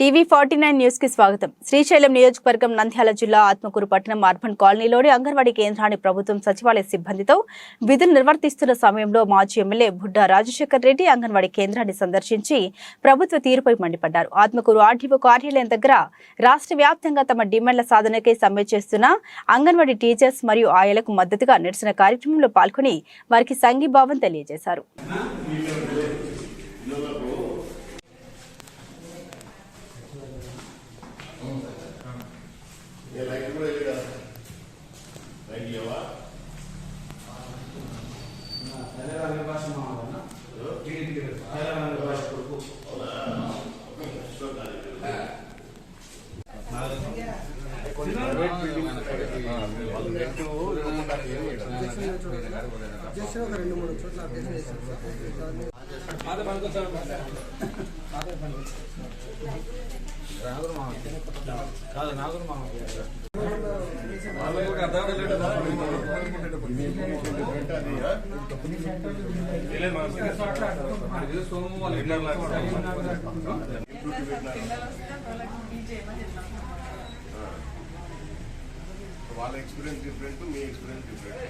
TV forty nine న్యూస్కి స్వాగతం. శ్రీశైలం నియోజకవర్గం నంద్యాల జిల్లా ఆత్మకూరు పట్టణం అర్బన్ కాలనీలోని అంగన్వాడీ కేంద్రాన్ని ప్రభుత్వం సచివాలయ సిబ్బందితో విధులు నిర్వర్తిస్తున్న సమయంలో మాజీ ఎమ్మెల్యే బుడ్డా రాజశేఖర్ రెడ్డి అంగన్వాడీ కేంద్రాన్ని సందర్శించి ప్రభుత్వ తీరుపై మండిపడ్డారు. ఆత్మకూరు ఆర్డీఓ కార్యాలయం దగ్గర రాష్ట్ర వ్యాప్తంగా తమ డిమాండ్ల సాధనకై సమ్మె చేస్తున్న అంగన్వాడీ టీచర్స్ మరియు ఆయలకు మద్దతుగా నిరసన కార్యక్రమంలో పాల్గొని వారికి సంఘీభావం తెలియజేశారు. లైట్ కూడా వెళ్ళి కదా లైట్ ఇవ్వవా తెలంగాణ భాష మావాలన్న టీడీపీ తెలంగాణ భాష కొడుకు. పాత పనికొచ్చాడు పాత నాగూరు మామ కాదు నాగూరు మామ వాళ్ళ ఎక్స్పీరియన్స్ డిఫరెంట్ మీ ఎక్స్పీరియన్స్ డిఫరెంట్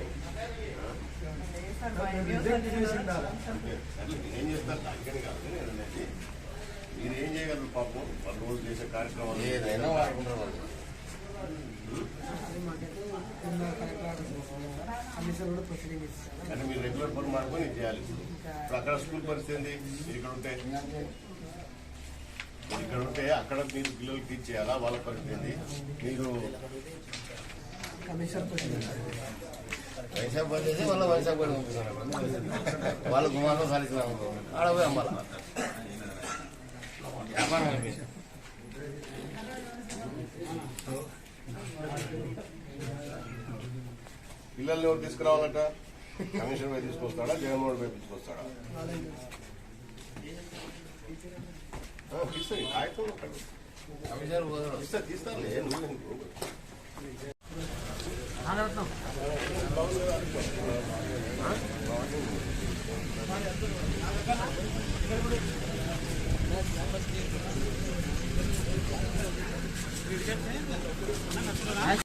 ఏం చేస్తారు దానికని కాదు నేను అనేది మీరు ఏం చేయగలరు పాపం పది రోజులు చేసే కార్యక్రమాలు ఏదైనా వాడుకుంటారు వాళ్ళు కానీ మీరు రెగ్యులర్ పని మానుకొని ఇది చేయాలి. ఇప్పుడు అక్కడ స్కూల్ పరిస్థితి ఏంది? మీరు ఇక్కడ ఉంటే మీరు ఇక్కడ ఉంటే అక్కడ మీరు పిల్లలకి టీచ్ చేయాలా? వాళ్ళ పరిస్థితి ఏంది? మీరు వైశాఖ బంద్ చేసి మళ్ళీ వైశాఖ పంపిస్తున్నారు వాళ్ళు గుమాసం సాధించినాము ఆడ పోయి అమ్మాల? వ్యాపారం పిల్లల్ని ఎవరు తీసుకురావాలట? కమిషన్ పోయి తీసుకొస్తాడా? జగన్మోహన్ పోయి తీసుకొస్తాడా? ఆ, తీస్తాయి కాగితం తీస్తా తీస్తానులే నువ్వు?